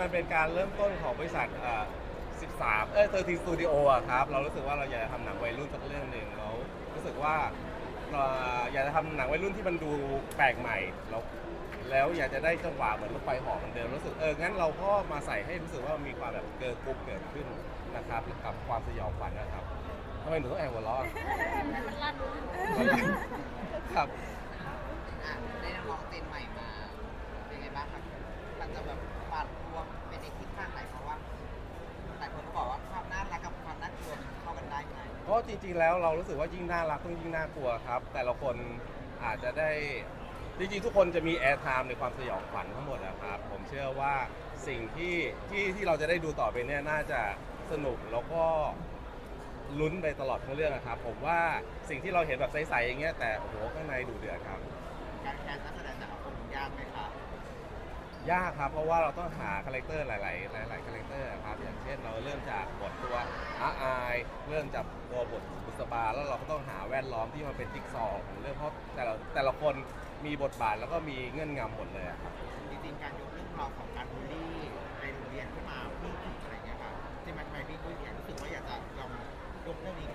มันเป็นการเริ่มต้นของบริษัทเอ่อ13 เอ้ย13 Studio อะครับ เรารู้สึกว่าเราอยากจะทำหนังวัยรุ่นสักเรื่องหนึ่งแล้วรู้สึกว่าเอ่ออยากจะทำหนังวัยรุ่นที่มันดูแปลกใหม่แล้วแล้วอยากจะได้จังหวะเหมือนรถไฟเหอเหมือนเดิมรู้สึกเอองั้นเราก็มาใส่ให้รู้สึกว่ามีความแบบเกิร์ลกรุ๊ปเกิดขึ้นนะครับกับความสยองขวัญนะครับทำไมหนูต้องแอบหัวเราะมันลั่น ครับ กันได้ไหมเพราะจริงๆแล้วเรารู้สึกว่ายิ่งน่ารักต้องยิ่งน่ากลัวครับ แต่ละคนอาจจะได้จริงๆทุกคนจะมีแอร์ไทม์ในความสยองขวัญทั้งหมดนะครับ ผมเชื่อว่าสิ่งที่ที่ที่เราจะได้ดูต่อไปเนี่ยน่าจะสนุกแล้วก็ลุ้นไปตลอดทั้งเรื่องนะครับ ผมว่าสิ่งที่เราเห็นแบบใสๆอย่างเงี้ยแต่โอ้โหข้างในดูเดือดครับ การแคสนักแสดงแต่ละคนยากไหมครับ ยากครับ เพราะว่าเราต้องหาคาแรคเตอร์หลาย ๆ หลาย ๆ คาแรคเตอร์ครับ อย่างเช่นเราเริ่มจากบทตัวอาอาย เริ่มจากตัวบทบุษบา แล้วเราก็ต้องหาแวดล้อมที่มันเป็นจิ๊กซอว์ของเรื่องเพราะแต่ละแต่ละคนมีบทบาทแล้วก็มีเงื่อนงำหมดเลยอะครับ จริงๆการยกเรื่องราวของการบูลลี่ในโรงเรียนขึ้นมาพูดถึงอะไรเงี้ยครับที่มันไปพี่กุ้ยเนี่ยรู้สึกว่าอยากจะลองยกเรื่องนี้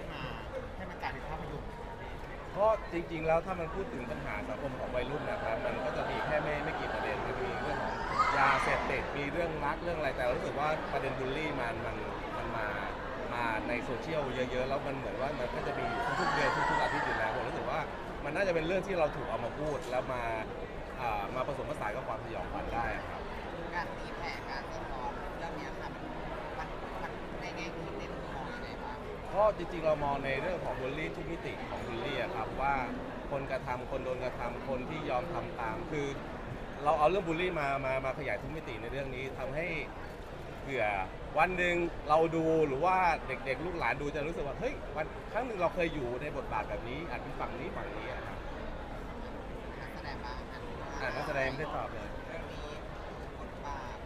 เพราะจริง ๆ แล้วถ้ามันพูดถึงปัญหาสังคมของวัยรุ่นนะครับ มันก็จะมีแค่ไม่ไม่กี่ประเด็นมันมีเรื่องของยาเสพติดมีเรื่องรักเรื่องอะไรแต่เรารู้สึกว่าประเด็นบูลลี่มันมันมันมามาในโซเชียลเยอะๆแล้วมันเหมือนว่ามันก็จะมีทุกๆเดือนทุกๆอาทิตย์อยู่แล้วผมรู้สึกว่ามันน่าจะเป็นเรื่องที่เราถูกเอามาพูดแล้วมาอ่ามาผสมผสานกับความสยองขวัญได้ จริงๆเรามองในเรื่องของบูลลี่ทุกมิติของบูลลี่อะครับว่าคนกระทำคนโดนกระทำคนที่ยอมทำตาม คือ เราเอาเรื่องบูลลี่มามามาขยายทุกมิติในเรื่องนี้ทำให้เผื่อวันหนึ่งเราดูหรือว่าเด็กๆ ลูกหลานดูจะรู้สึกว่าเฮ้ยวันครั้งหนึ่งเราเคยอยู่ในบทบาทแบบนี้อาจเป็นฝั่งนี้ฝั่งนี้อะครับนักแสดงบ้างอันอ่านักแสดงไม่ได้ตอบเลย เรื่องนี้บทบาท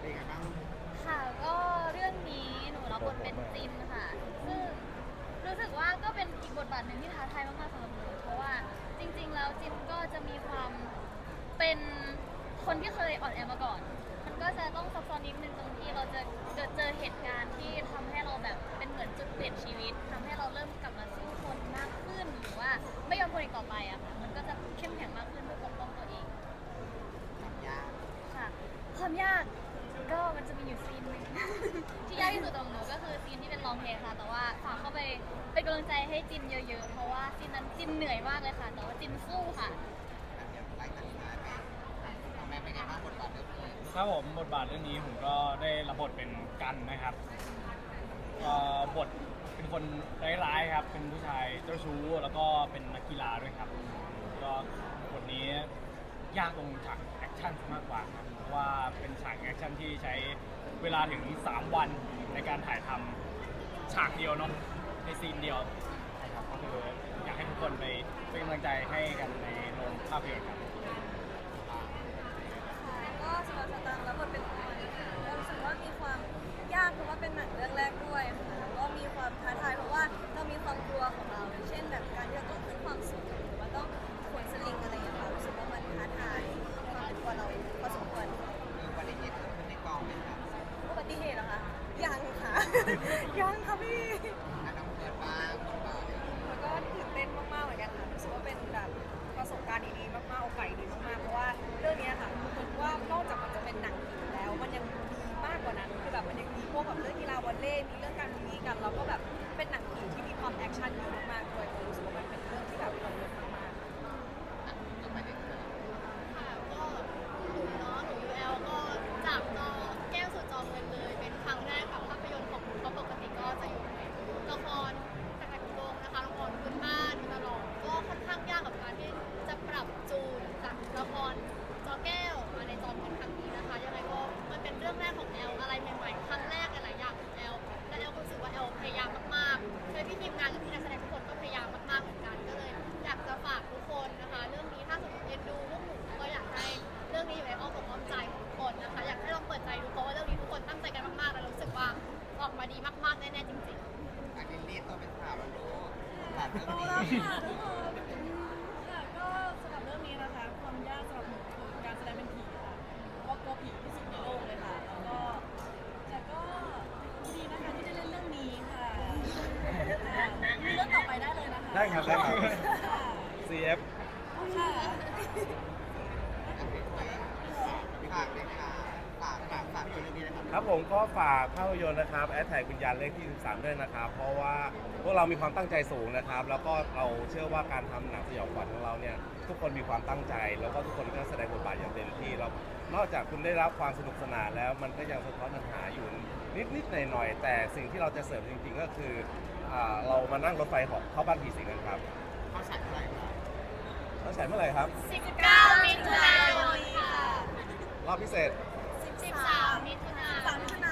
เป็นไงบ้าง ค่ะก็เรื่องนี้หนูรับบทเป็นจินค่ะซึ่งรู้ สึกว่าก็เป็นอีกบทบาทหนึ่งที่ท้าทายมากๆสำหรับหนูเพราะว่าจริง ๆ แล้วจินก็จะมีความเป็นคนที่เคยอ่อนแอมาก่อน มันก็จะต้องซับซ้อนนิดนึงตรงที่เราจะเกิดเจอเหตุการณ์ที่ทำให้เราแบบเป็นเหมือนจุดเปลี่ยนชีวิตทำให้เราเริ่มกลับมาสู้คนมากขึ้นหรือว่าไม่ยอมคนอีกต่อไปอะค่ะมันก็จะเข้มแข็งมากขึ้นเพื่อปกป้องตัวเองความยากค่ะความยากก็มันจะมีอยู่ซีนหนึง ที่ยากที่สุดของหนูก็คือซีนที่เป็นร้องเพลงค่ะ แต่ว่าฝากเข้าไปเป็นกำลังใจให้จินเยอะๆ เพราะว่าซีนนั้นจินเหนื่อยมากเลยค่ะ แต่ว่าจินสู้ค่ะอันเดียวไล่ตัดมาไปเอาแม่เป็นไงบ้างบทบาทเรื่องนี้ครับผมบทบาทเรื่องนี้ผมก็ได้รับบทเป็นกันนะครับเอ่อบทเป็นคนร้ายๆครับ เป็นผู้ชายเจ้าชู้แล้วก็เป็นนักกีฬาด้วยครับ ก็บทนี้ยากตรงฉากแอค ชั่นมากกว่าครับเพราะว่าเป็นฉากแอคชั่นที่ใช้เวลาถึง 3 วันในการถ่ายทำฉากเดียวเนาะในซีนเดียวใช่ครับก็คืออยากให้ทุกคนไปเป็นกำลังใจให้กันในโรงภาพยนตร์ครับ มีเรื่องการมีกันแล้วก็แบบเป็นหนังผีที่มีความแอคชั่น มากแน่ๆจริงอันนี้รีบต้องเป็นข่าวแล้วลูกหลังเรื่องนี้ค่ก็สำหรับเรื่องนี้นะคะ ความยากสำหรับหนูคือการแสดงเป็นผีค่ะเพากลัวผีที่สุดในโลกเลยค่ะ แล้วก็แต่ก็ดีนะคะที่ได้เล่นเรื่องนี้ค่ะเรื่องต่อไปได้เลยนะคะได้ครับได้ครับ CF ค่ ครับครับผมก็ฝากภาพยนตร์นะครับแอดแท็กวิญญาณเลขที่ 13 ด้วยนะครับ เพราะว่าพวกเรามีความตั้งใจสูงนะครับ แล้วก็เราเชื่อว่าการทำหนังสยองขวัญของเราเนี่ยทุกคนมีความตั้งใจ แล้วก็ทุกคนก็แสดงบทบาทอย่างเต็มที่เรานอกจากคุณได้รับความสนุกสนานแล้วมันก็ยังสะท้อนปัญหาอยู่นิดนิดหน่อยหน่อยๆแต่สิ่งที่เราจะเสริมจริงๆก็คืออ่าเรามานั่งรถไฟเหาะเข้าบ้านผีสิงกันครับเขาฉายเท่าไหร่ครับแล้วฉายเมื่อไหร่ครับ 19มิถุนายนค่ะ รอบพิเศษ 13มิถุนายน